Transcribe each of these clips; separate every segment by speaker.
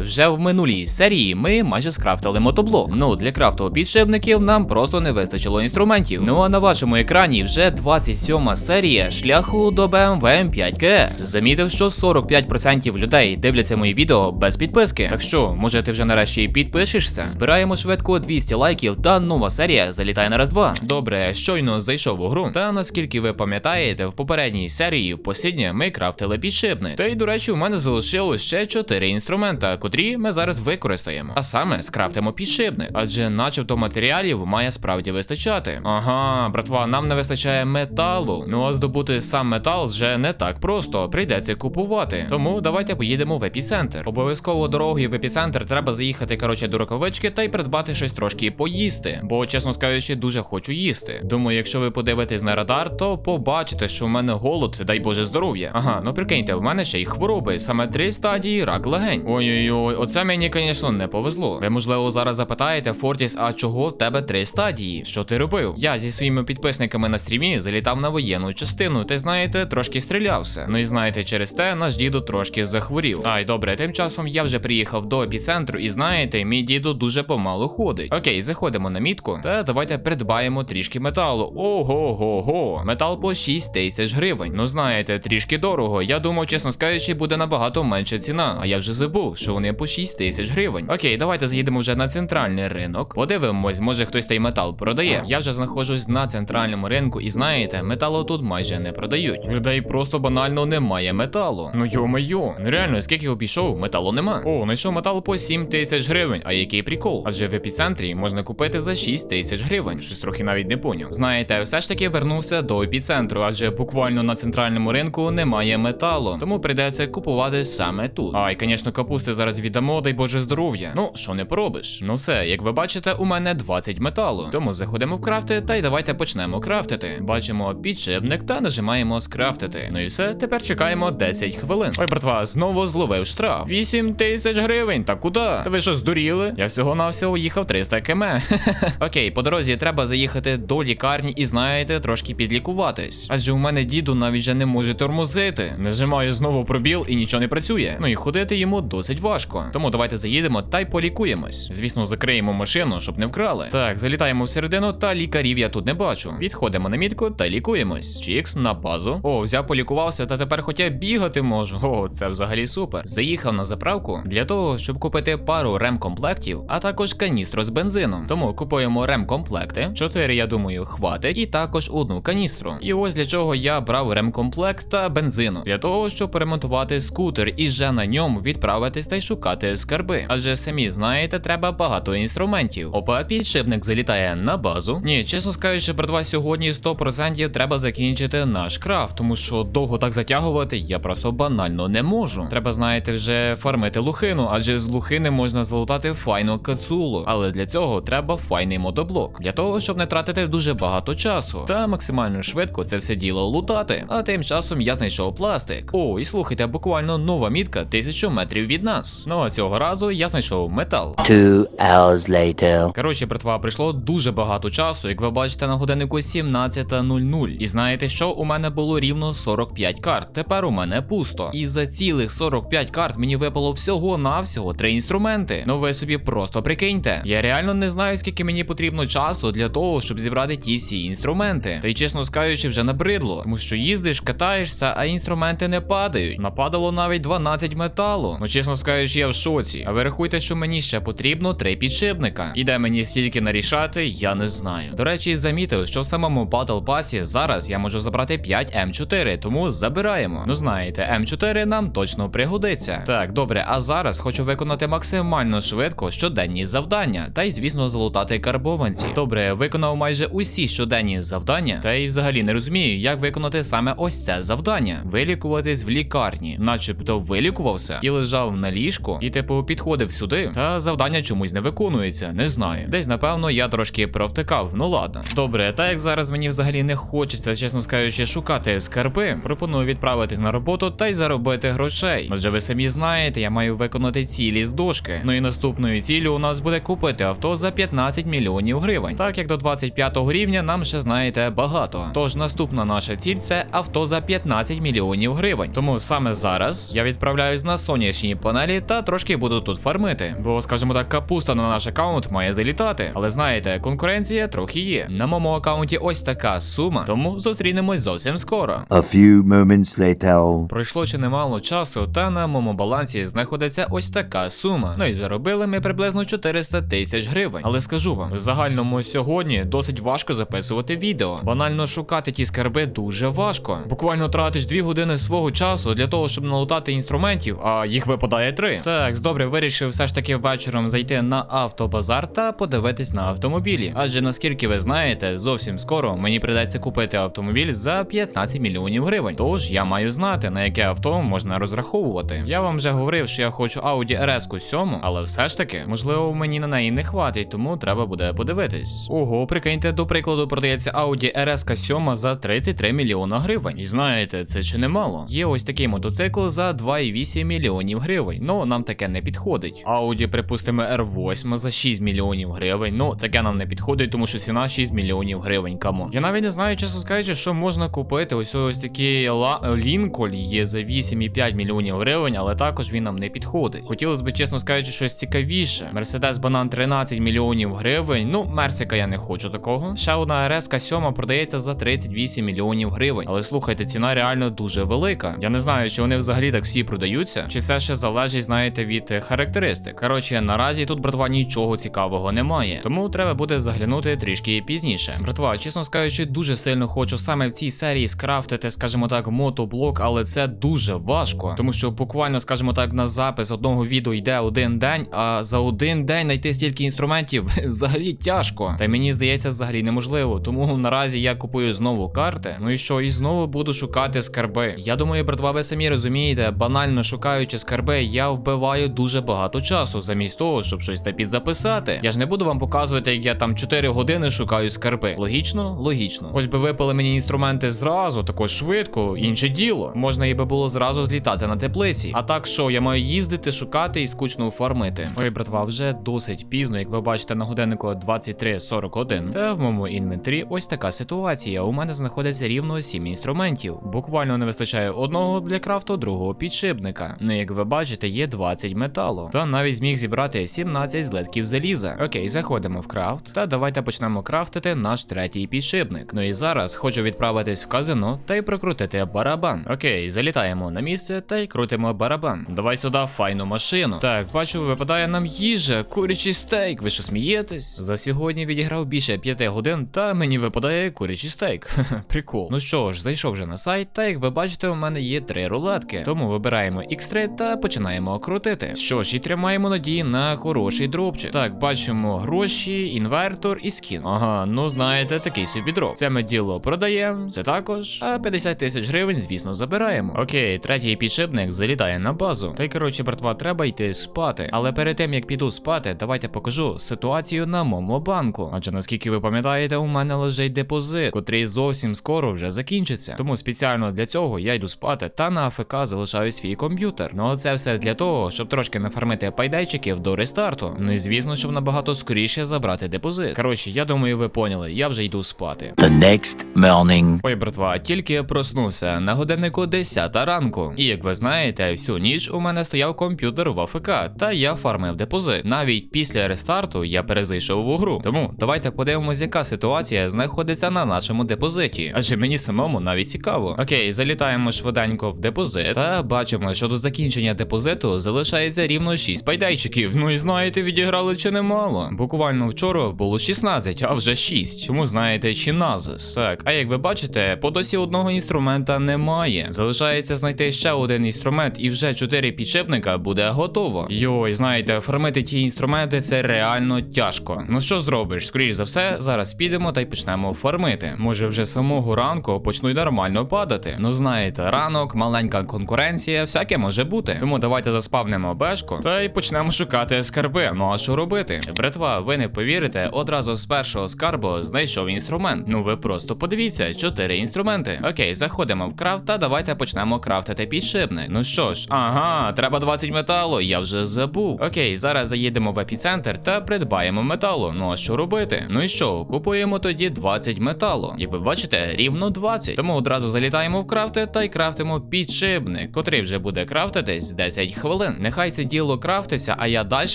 Speaker 1: Вже в минулій серії ми майже скрафтили мотоблок. Ну для крафту підшипників нам просто не вистачило інструментів. Ну а на вашому екрані вже 27 серія шляху до BMW M5 KS. Замітив, що 45% людей дивляться мої відео без підписки. Так що, може ти вже нарешті підпишешся? Збираємо швидко 200 лайків, та нова серія залітає на раз два. Добре, щойно зайшов у гру. Та наскільки ви пам'ятаєте, в попередній серії в посідні ми крафтили підшипник. Та й до речі, у мене залишилось ще 4 інструмента, котрі ми зараз використаємо. А саме скрафтимо підшипник, адже начебто матеріалів має справді вистачати. Ага, братва, нам не вистачає металу. Ну а здобути сам метал вже не так просто, прийдеться купувати. Тому давайте поїдемо в епіцентр. Обов'язково дорогою в епіцентр треба заїхати, коротше, до рукавички та й придбати щось трошки поїсти. Бо, чесно скажучи, дуже хочу їсти. Думаю, якщо ви подивитесь на радар, то побачите, що в мене голод, дай Боже здоров'я. Ага, ну прикиньте, в мене ще й хвороби, саме три стадії рак легень. Ой-ой-ой, оце мені, звісно, не повезло. Ви, можливо, зараз запитаєте, Фортіс, а чого в тебе три стадії? Що ти робив? Я зі своїми підписниками на стрімі залітав на воєнну частину, ти знаєте, трошки стрілявся. Ну і знаєте, через те наш діду трошки захворів. Ай, добре, тим часом я вже приїхав до епіцентру, і знаєте, мій діду дуже помалу ходить. Окей, заходимо на мітку, та давайте придбаємо трішки металу. Ого го го метал по 6 тисяч гривень. Ну знаєте, трішки дорого. Я думав, чесно скажучи, буде набагато менша ціна. А я вже забув, що вони по 6 тисяч гривень. Окей, давайте заїдемо вже на центральний ринок. Подивимось, може хтось той метал продає. Я вже знаходжусь на центральному ринку, і знаєте, металу тут майже не продають. Людей просто банально немає металу. Ну ну реально, скільки обійшов, металу нема. О, знайшов метал по 7 тисяч гривень. А який прикол? Адже в епіцентрі можна купити за 6 тисяч гривень. Щось трохи навіть не поняв. Знаєте, все ж таки вернувся до епіцентру, адже буквально на центральному ринку немає металу, тому прийдеться купувати саме тут. Ай, звісно, капусти зараз віддамо, дай Боже здоров'я. Ну, що не поробиш? Ну все, як ви бачите, у мене 20 металу. Тому заходимо в крафти, та й давайте почнемо крафтити. Бачимо підшипник та нажимаємо скрафтити. Ну і все, тепер чекаємо 10 хвилин. Ой, братва, знову зловив штраф. 8 тисяч гривень. Та куди? Та ви що здуріли? Я всього навсього їхав 300 км. Окей, по дорозі треба заїхати до лікарні і знаєте, трошки підлікуватись. Адже у мене діду навіть вже не може тормозити. Нажимаю знову пробіл і нічого не працює. Ну і ходити йому досить важко. Тому давайте заїдемо та й полікуємось. Звісно, закриємо машину, щоб не вкрали. Так, залітаємо всередину, та лікарів я тут не бачу. Підходимо на мітку та лікуємось. Чікс на базу. О, взяв, полікувався, та тепер хоча бігати можу. О, це взагалі супер. Заїхав на заправку для того, щоб купити пару ремкомплектів, а також каністру з бензином. Тому купуємо ремкомплекти. Чотири, я думаю, хватить, і також одну каністру. І ось для чого я брав ремкомплект та бензину. Для того, щоб поремонтувати скутер і вже на ньому відправитись та й шукати скарби. Адже самі знаєте, треба багато інструментів. Опа, підшипник залітає на базу. Ні, чесно скажучи, братва, сьогодні 100% треба закінчити наш крафт, тому що довго так затягувати я просто банально не можу. Треба, знаєте, вже фармити лухину, адже з лухини можна залутати файну кацулу. Але для цього треба файний мотоблок. Для того, щоб не тратити дуже багато часу та максимально швидко це все діло лутати. А тим часом я знайшов пластик. О, і слухайте, буквально нова мітка 1000 метрів від нас. Ну а цього разу я знайшов метал.
Speaker 2: Two hours later.
Speaker 1: Коротше, братва, прийшло дуже багато часу, як ви бачите на годиннику 17.00. І знаєте що? У мене було рівно 45 карт. Тепер у мене пусто. І за цілих 45 карт мені випало всього-навсього три інструменти. Ну ви собі просто прикиньте. Я реально не знаю, скільки мені потрібно часу для того, щоб зібрати ті всі інструменти. Та й чесно скажучи, вже набридло. Тому що їздиш, катаєшся, а інструменти не падають. Нападало навіть 12 металу. Ну, чесно скажучи, я в шоці. А ви рахуйте, що мені ще потрібно три підшипника. І де мені стільки нарішати, я не знаю. До речі, замітив, що в самому Battle Pass зараз я можу забрати 5 М4, тому забираємо. Ну знаєте, М4 нам точно пригодиться. Так, добре, а зараз хочу виконати максимально швидко щоденні завдання, та й, звісно, залутати карбованці. Добре, виконав майже усі щоденні завдання, та й взагалі не розумію, як виконати саме ось це завдання: вилікуватись в лікарні, начебто вилікувався і лежав на ліжку, і типу підходив сюди, та завдання чомусь не виконується. Не знаю. Десь напевно я трошки провтикав. Ну ладно. Добре, так як зараз мені взагалі не хочеться, чесно скажучи, шукати скарби, пропоную відправитись на роботу та й заробити грошей. Адже ви самі знаєте, я маю виконати цілі з дошки. Ну і наступною ціллю у нас буде купити авто за 15 мільйонів гривень. Так як до 25 рівня нам ще знаєте багато. Тож наступна наша ціль це авто за 15 мільйонів гривень. Тому саме зараз я відправляюсь на сонячні панелі та трошки буду тут фармити. Бо, скажімо так, капуста на наш аккаунт має залітати. Але знаєте, конкуренція трохи є. На моєму аккаунті ось така сума, тому зустрінемось зовсім скоро.
Speaker 2: A few moments later.
Speaker 1: Пройшло чи немало часу, та на моєму балансі знаходиться ось така сума. Ну і заробили ми приблизно 400 тисяч гривень. Але скажу вам, в загальному сьогодні досить важко записувати відео. Банально шукати ті скарби дуже важко. Буквально тратиш 2 години свого часу для того, щоб налутати інструментів, а їх випадає 3. Так, добре, вирішив все ж таки вечором зайти на автобазар та подивитись на автомобілі. Адже наскільки ви знаєте, зовсім скоро мені прийдеться купити автомобіль за 15 мільйонів гривень. Тож я маю знати, на яке авто можна розраховувати. Я вам вже говорив, що я хочу Audi RS 7, але все ж таки, можливо, мені на неї не хватить, тому треба буде подивитись. Ого, прикиньте, до прикладу, продається Audi RS 7 за 33 мільйона гривень. І знаєте, це чи немало? Є ось такий мотоцикл за 2,8 мільйонів гривень. Ну нам таке не підходить. Audi, припустимо, R8 за 6 мільйонів гривень. Ну таке нам не підходить, тому що ціна 6 мільйонів гривень. Камон. Я навіть не знаю, чесно скажучи, що можна купити. Ось ось такий. Лінколь є за 8,5 мільйонів гривень, але також він нам не підходить. Хотілося б, чесно скажучи, щось цікавіше. Мерседес Банан 13 мільйонів гривень. Ну, Мерсика я не хочу такого. Ще одна РСК 7 продається за 38 мільйонів гривень. Але слухайте, ціна реально дуже велика. Я не знаю, чи вони взагалі так всі продаються, чи це ще залежить, знаєте, від характеристик. Коротше, наразі тут, братва, нічого цікавого немає. Тому треба буде заглянути трішки пізніше. Братва, чесно скажучи, дуже сильно хочу саме в цій серії скрафтити, скажімо так, мотоблок, але це дуже важко. Тому що буквально, скажімо так, на запис одного відео йде один день, а за один день знайти стільки інструментів взагалі тяжко. Та й мені здається, взагалі неможливо. Тому наразі я купую знову карти. Ну і що, і знову буду шукати скарби. Я думаю, братва, ви самі розумієте, банально шукаючи скарби, я вбиваю дуже багато часу, замість того, щоб щось та підзаписати. Я ж не буду вам показувати, як я там 4 години шукаю скарби. Логічно? Логічно. Ось би випали мені інструменти зразу, також швидко, інше діло. Можна і би було зразу злітати на теплиці. А так що, я маю їздити, шукати і скучно фармити. Ой, братва, вже досить пізно, як ви бачите на годиннику 23.41. Та в моєму інвентарі ось така ситуація. У мене знаходиться рівно 7 інструментів. Буквально не вистачає одного для крафту, другого підшипника. Ну, як ви бачите, є 20 металу. Та навіть зміг зібрати 17 злитків заліза. Окей, заходимо в крафт. Та давайте почнемо крафтити наш третій підшипник. Ну і зараз хочу відправитись в казино та й прокрутити барабан. Окей, залітаємо на місце та й крутимо барабан. Давай сюди файну машину. Так, бачу, випадає нам їжа, курячий стейк. Ви що смієтесь? За сьогодні відіграв більше 5 годин, та мені випадає курячий стейк. Прикол. Ну що ж, зайшов вже на сайт, та як ви бачите, у мене є три рулетки. Тому вибираємо X3 та починаємо крутити. Що ж, і тримаємо надії на хороший дропчик. Так, бачимо гроші, інвертор і скін. Ага, ну знаєте, такий собі дроп. Це ми діло продаємо, це також. А 50 тисяч гривень, звісно, забираємо. Окей, третій підшипник залітає на базу. Та й коротше, братва, треба йти спати. Але перед тим як піду спати, давайте покажу ситуацію на моєму банку. Адже наскільки ви пам'ятаєте, у мене лежить депозит, котрий зовсім скоро вже закінчиться. Тому спеціально для цього я йду спати та на АФК залишаю свій комп'ютер. Ну а це все для того, щоб трошки нафармити пайдайчиків до рестарту. Ну і звісно, щоб набагато скоріше забрати депозит. Коротше, я думаю, ви поняли, я вже йду спати.
Speaker 2: The next morning.
Speaker 1: Ой, братва, тільки я проснувся на годиннику 10 ранку. І як ви знаєте, всю ніч у мене стояв комп'ютер в АФК, та я фармив депозит. Навіть після рестарту я перезайшов в гру. Тому давайте подивимось, яка ситуація знаходиться на нашому депозиті. Адже мені самому навіть цікаво. Окей, залітаємо швиденько в депозит та бачимо, що до закінчення депозиту залишається рівно 6 пайдайчиків. Ну і знаєте, відіграли чи немало. Буквально вчора було 16, а вже 6. Тому знаєте, чи назис. Так, а як ви бачите, по досі одного інструмента немає. Залишається знайти ще один інструмент, і вже 4 підшипника буде готово. Йой, знаєте, оформити ті інструменти це реально тяжко. Ну що зробиш? Скоріш за все, зараз підемо та й почнемо фармити. Може, вже самого ранку почну й нормально падати. Ну знаєте, ранок, маленька конкуренція, всяке може бути. Тому давайте заспавнемо бешку та й почнемо шукати скарби. Ну а що робити? Братва, ви не повірите, одразу з першого скарбу знайшов інструмент. Ну ви просто подивіться, чотири інструменти. Окей, заходимо в крафт та давайте почнемо крафтити підшипник. Ну що ж, ага, треба 20 металу, я вже забув. Окей, зараз заїдемо в епіцентр та придбаємо металу. Ну а що робити? Ну і що, купуємо тоді 20 металу. Як ви бачите, рівно 20. Тому одразу залітаємо в крафти та й крафтимо підшипник, котрий вже буде крафтитись 10 хвилин. Хвилин. Нехай це діло крафтиться, а я далі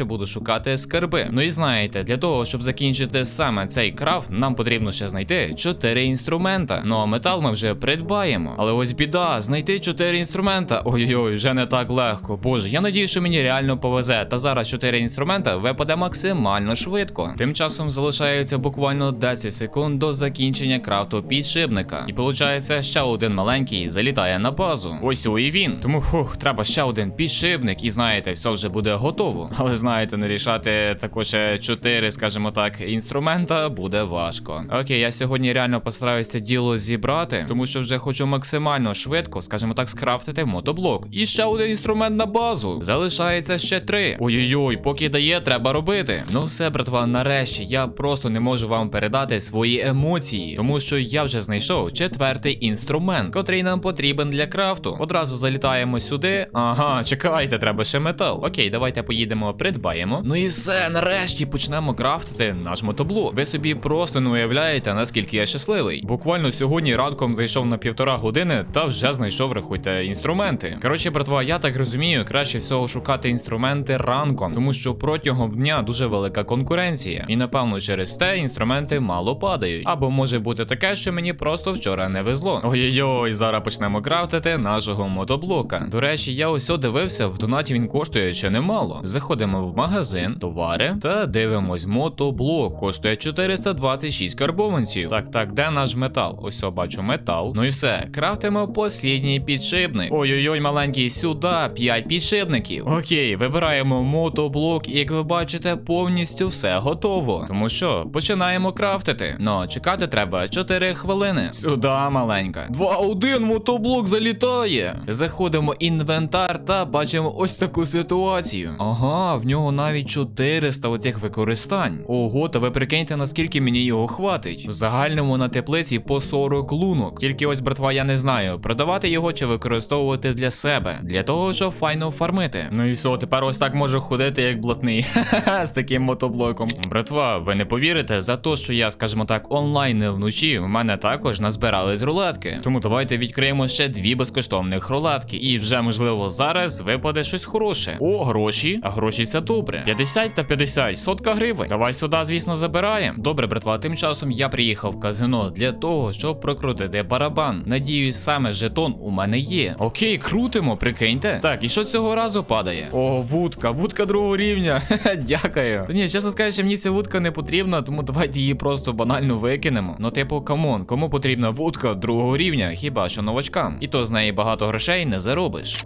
Speaker 1: буду шукати скарби. Ну і знаєте, для того, щоб закінчити саме цей крафт, нам потрібно ще знайти 4 інструмента. Ну а метал ми вже придбаємо. Але ось біда, знайти 4 інструмента. Ой-ой, вже не так легко. Боже, я надію, що мені реально повезе. Та зараз 4 інструмента випаде максимально швидко. Тим часом залишається буквально 10 секунд до закінчення крафту підшипника. І виходить, ще один маленький залітає на базу. Ось о, і він. Тому хух, треба ще один підшипник, і знаєте, все вже буде готово. Але знаєте, не рішати також 4, скажімо так, інструмента буде важко. Окей, я сьогодні реально постараюся діло зібрати, тому що вже хочу максимально швидко, скажімо так, скрафтити мотоблок. І ще один інструмент на базу. Залишається ще три. Ой-ой-ой, поки дає, треба робити. Ну все, братва, нарешті я просто не можу вам передати свої емоції, тому що я вже знайшов четвертий інструмент, котрий нам потрібен для крафту. Одразу залітаємо сюди. Ага, чекайте, треба ще метал. Окей, давайте поїдемо, придбаємо. Ну і все, нарешті почнемо крафтити наш мотоблок. Ви собі просто не уявляєте, наскільки я щасливий. Буквально сьогодні ранком зайшов на півтора години та вже знайшов, рахуйте, інструменти. Коротше, братва, я так розумію, краще всього шукати інструменти ранком, тому що протягом дня дуже велика конкуренція. І напевно через те інструменти мало падають. Або може бути таке, що мені просто вчора не везло. Ой-ой-ой, зараз почнемо крафтити нашого мотоблока. До речі, я ось дивився, в донаті він коштує ще немало. Заходимо в магазин, товари та дивимось, мотоблок коштує 426 карбованців. Так, так, де наш метал? Ось о, бачу метал. Ну і все, крафтимо послідній підшипник. Ой-ой-ой, маленький, сюди 5 підшипників. Окей, вибираємо мотоблок, і як ви бачите, повністю все готово. Тому що починаємо крафтити. Ну, чекати треба 4 хвилини. Сюди, маленька. 2-1 мотоблок залітає. Заходимо інвентар та бачимо ось таку ситуацію. Ага, в нього навіть 400 оцих використань. Ого, та ви прикиньте, наскільки мені його хватить. В загальному на теплиці по 40 лунок. Тільки ось, братва, я не знаю, продавати його чи використовувати для себе, для того, щоб файно фармити. Ну і все, тепер ось так можу ходити як блатний. З таким мотоблоком. Братва, ви не повірите, за те, що я, скажімо так, онлайн вночі, в мене також назбирались рулетки. Тому давайте відкриємо ще дві безкоштовних рулетки. І вже, можливо, зараз випаде щось хороше. О, гроші. А гроші це добре. 50 та 50, сотка гривень. Давай сюди, звісно, забираємо. Добре, братва, тим часом я приїхав в казино для того, щоб прокрутити барабан. Надіюсь, саме жетон у мене є. Окей, крутимо, прикиньте. Так, і що цього разу падає? О, вудка, вудка другого рівня. Дякую. Та ні, чесно скажучи, мені ця вудка не потрібна, тому давайте її просто банально викинемо. Ну, типу, камон, кому потрібна вудка другого рівня, хіба що новачкам. І то з неї багато грошей не заробиш.